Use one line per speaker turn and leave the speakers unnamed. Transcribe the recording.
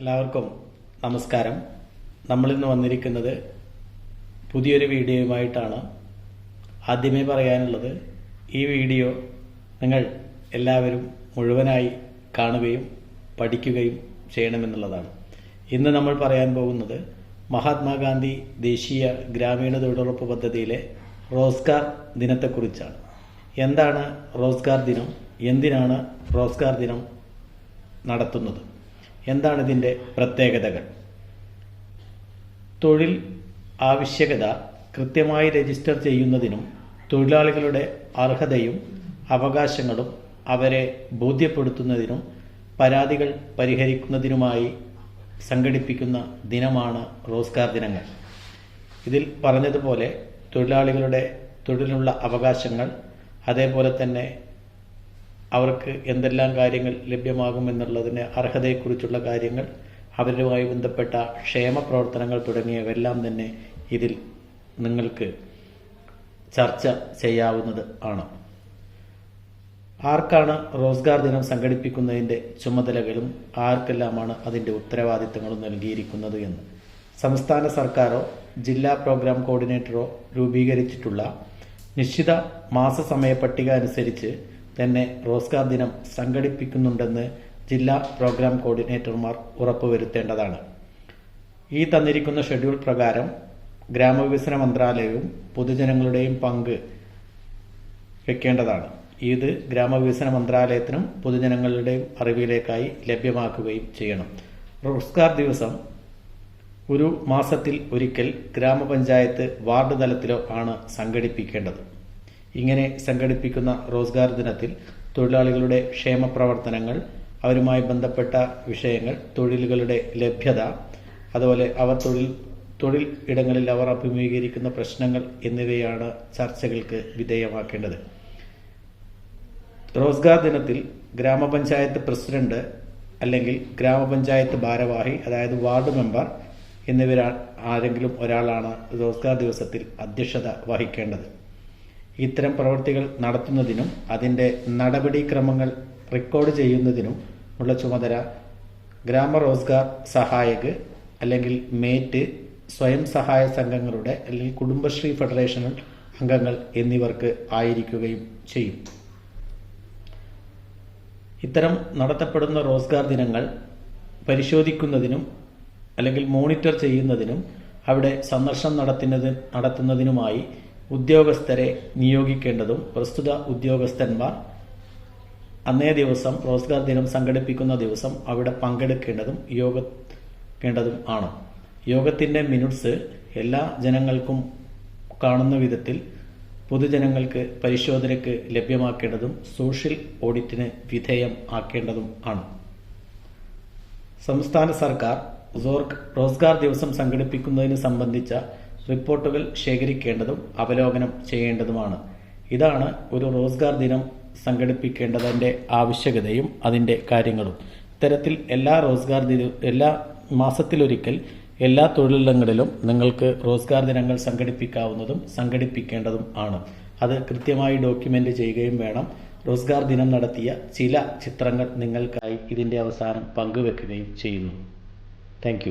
എല്ലാവർക്കും നമസ്കാരം. നമ്മളിന്ന് വന്നിരിക്കുന്നത് പുതിയൊരു വീഡിയോയുമായിട്ടാണ്. ആദ്യമേ പറയാനുള്ളത് ഈ വീഡിയോ നിങ്ങൾ എല്ലാവരും മുഴുവനായി കാണുകയും പഠിക്കുകയും ചെയ്യണമെന്നുള്ളതാണ്. ഇന്ന് നമ്മൾ പറയാൻ പോകുന്നത് മഹാത്മാഗാന്ധി ദേശീയ ഗ്രാമീണ തൊഴിലുറപ്പ് പദ്ധതിയിലെ റോസ്ഗാർ ദിനത്തെക്കുറിച്ചാണ്. എന്താണ് റോസ്ഗാർ ദിനം? എന്തിനാണ് റോസ്ഗാർ ദിനം നടത്തുന്നത്? എന്താണ് ഇതിന്റെ പ്രത്യേകതകൾ? തൊഴിൽ ആവശ്യകത കൃത്യമായി രജിസ്റ്റർ ചെയ്യുന്നതിനും തൊഴിലാളികളുടെ അർഹതയും അവകാശങ്ങളും അവരെ ബോധ്യപ്പെടുത്തുന്നതിനും പരാതികൾ പരിഹരിക്കുന്നതിനുമായി സംഘടിപ്പിക്കുന്ന ദിനമാണ് റോസ്കാർ ദിനങ്ങൾ. ഇതിൽ പറഞ്ഞതുപോലെ തൊഴിലാളികളുടെ തൊഴിലിനുള്ള അവകാശങ്ങൾ അതേപോലെ തന്നെ അവർക്ക് എന്തെല്ലാം കാര്യങ്ങൾ ലഭ്യമാകുമെന്നുള്ളതിന് അർഹതയെക്കുറിച്ചുള്ള കാര്യങ്ങൾ അവരുമായി ബന്ധപ്പെട്ട ക്ഷേമ പ്രവർത്തനങ്ങൾ തുടങ്ങിയവയെല്ലാം തന്നെ ഇതിൽ നിങ്ങൾക്ക് ചർച്ച ചെയ്യാവുന്നത് ആണ്. ആർക്കാണ് റോസ്ഗാർ ദിനം സംഘടിപ്പിക്കുന്നതിന്റെ ചുമതലകളും ആർക്കെല്ലാമാണ് അതിന്റെ ഉത്തരവാദിത്തങ്ങളും നൽകിയിരിക്കുന്നത് എന്ന്? സംസ്ഥാന സർക്കാരോ ജില്ലാ പ്രോഗ്രാം കോർഡിനേറ്ററോ രൂപീകരിച്ചിട്ടുള്ള നിശ്ചിത മാസസമയ പട്ടിക അനുസരിച്ച് തന്നെ റോസ്കാർ ദിനം സംഘടിപ്പിക്കുന്നുണ്ടെന്ന് ജില്ലാ പ്രോഗ്രാം കോർഡിനേറ്റർമാർ ഉറപ്പുവരുത്തേണ്ടതാണ്. ഈ തന്നിരിക്കുന്ന ഷെഡ്യൂൾ പ്രകാരം ഗ്രാമവികസന മന്ത്രാലയവും പൊതുജനങ്ങളുടെയും പങ്ക് വെക്കേണ്ടതാണ്. ഇത് ഗ്രാമവികസന മന്ത്രാലയത്തിനും പൊതുജനങ്ങളുടെയും അറിവിലേക്കായി ലഭ്യമാക്കുകയും ചെയ്യണം. റോസ്കാർ ദിവസം ഒരു മാസത്തിൽ ഒരിക്കൽ ഗ്രാമപഞ്ചായത്ത് വാർഡ് തലത്തിലോ ആണ് സംഘടിപ്പിക്കേണ്ടത്. ഇങ്ങനെ സംഘടിപ്പിക്കുന്ന റോസ്ഗാർ ദിനത്തിൽ തൊഴിലാളികളുടെ ക്ഷേമ പ്രവർത്തനങ്ങൾ അവരുമായി ബന്ധപ്പെട്ട വിഷയങ്ങൾ തൊഴിലുകളുടെ ലഭ്യത അതുപോലെ അവർ തൊഴിൽ തൊഴിൽ ഇടങ്ങളിൽ അവർ അഭിമുഖീകരിക്കുന്ന പ്രശ്നങ്ങൾ എന്നിവയാണ് ചർച്ചകൾക്ക് വിധേയമാക്കേണ്ടത്. റോസ്ഗാർ ദിനത്തിൽ ഗ്രാമപഞ്ചായത്ത് പ്രസിഡന്റ് അല്ലെങ്കിൽ ഗ്രാമപഞ്ചായത്ത് ഭാരവാഹി അതായത് വാർഡ് മെമ്പർ എന്നിവരാ ആരെങ്കിലും ഒരാളാണ് റോസ്ഗാർ ദിവസത്തിൽ അധ്യക്ഷത വഹിക്കേണ്ടത്. ഇത്തരം പ്രവൃത്തികൾ നടത്തുന്നതിനും അതിന്റെ നടപടിക്രമങ്ങൾ റെക്കോർഡ് ചെയ്യുന്നതിനും ഉള്ള ചുമതല ഗ്രാമ റോസ്ഗാർ സഹായക് അല്ലെങ്കിൽ മേറ്റ് സ്വയം സഹായ സംഘങ്ങളുടെ അല്ലെങ്കിൽ കുടുംബശ്രീ ഫെഡറേഷൻ അംഗങ്ങൾ എന്നിവർക്ക് ആയിരിക്കുകയും ചെയ്യും. ഇത്തരം നടത്തപ്പെടുന്ന റോസ്ഗാർ ദിനങ്ങൾ പരിശോധിക്കുന്നതിനും അല്ലെങ്കിൽ മോണിറ്റർ ചെയ്യുന്നതിനും അവിടെ സന്ദർശനം നടത്തുന്നത് നടത്തുന്നതിനുമായി ഉദ്യോഗസ്ഥരെ നിയോഗിക്കേണ്ടതും പ്രസ്തുത ഉദ്യോഗസ്ഥന്മാർ അന്നേ ദിവസം റോസ്ഗാർ ദിനം സംഘടിപ്പിക്കുന്ന ദിവസം അവിടെ പങ്കെടുക്കേണ്ടതും യോഗേണ്ടതും ആണ്. യോഗത്തിന്റെ മിനിറ്റ്സ് എല്ലാ ജനങ്ങൾക്കും കാണുന്ന വിധത്തിൽ പൊതുജനങ്ങൾക്ക് പരിശോധനയ്ക്ക് ലഭ്യമാക്കേണ്ടതും സോഷ്യൽ ഓഡിറ്റിന് വിധേയം ആക്കേണ്ടതും ആണ്. സംസ്ഥാന സർക്കാർ റോസ്ഗാർ ദിവസം സംഘടിപ്പിക്കുന്നതിന് സംബന്ധിച്ച റിപ്പോർട്ടുകൾ ശേഖരിക്കേണ്ടതും അവലോകനം ചെയ്യേണ്ടതുമാണ്. ഇതാണ് ഒരു റോസ്ഗാർ ദിനം സംഘടിപ്പിക്കേണ്ടതിന്റെ ആവശ്യകതയും അതിന്റെ കാര്യങ്ങളും. ഇത്തരത്തിൽ എല്ലാ റോസ്ഗാർ ദിന എല്ലാ മാസത്തിലൊരിക്കൽ എല്ലാ തൊഴിലിടങ്ങളിലും നിങ്ങൾക്ക് റോസ്ഗാർ ദിനങ്ങൾ സംഘടിപ്പിക്കാവുന്നതും സംഘടിപ്പിക്കേണ്ടതും ആണ്. അത് കൃത്യമായി ഡോക്യുമെന്റ് ചെയ്യുകയും വേണം. റോസ്ഗാർ ദിനം നടത്തിയ ചില ചിത്രങ്ങൾ നിങ്ങൾക്കായി ഇതിന്റെ അവസാനം പങ്കുവെക്കുകയും ചെയ്യുന്നു. താങ്ക്